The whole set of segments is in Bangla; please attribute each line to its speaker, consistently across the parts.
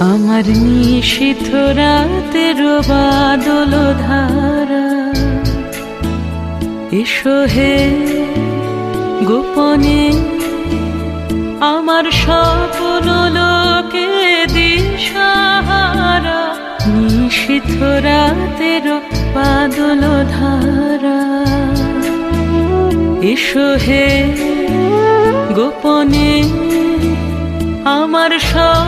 Speaker 1: আমার নিশিথ রাতের বাদল ধারা। এসো হে গোপনে, আমার স্বপ্ন লোকে দিশাহারা। নিশিথ রাতের বাদল ধারা। এসো হে গোপনে, আমার স্বপ্ন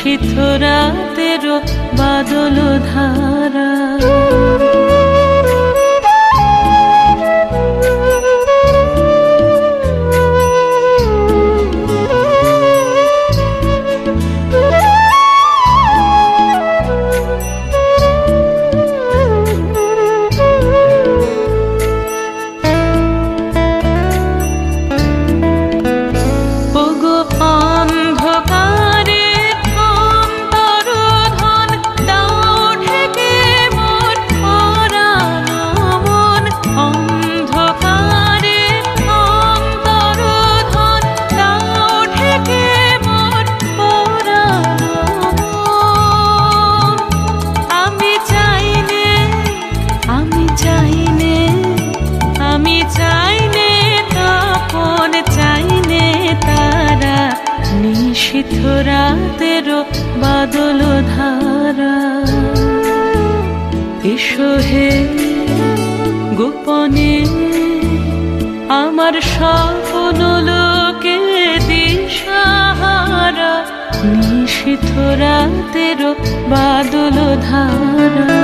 Speaker 1: নিশিথ রাতেরও বাদল ধারা। নিশিথ রাতের বাদল ধারা। এসো হে গোপনে, আমার স্বপ্ন লোকে দিশাহারা। নিশিথ রাতের বাদল ধারা।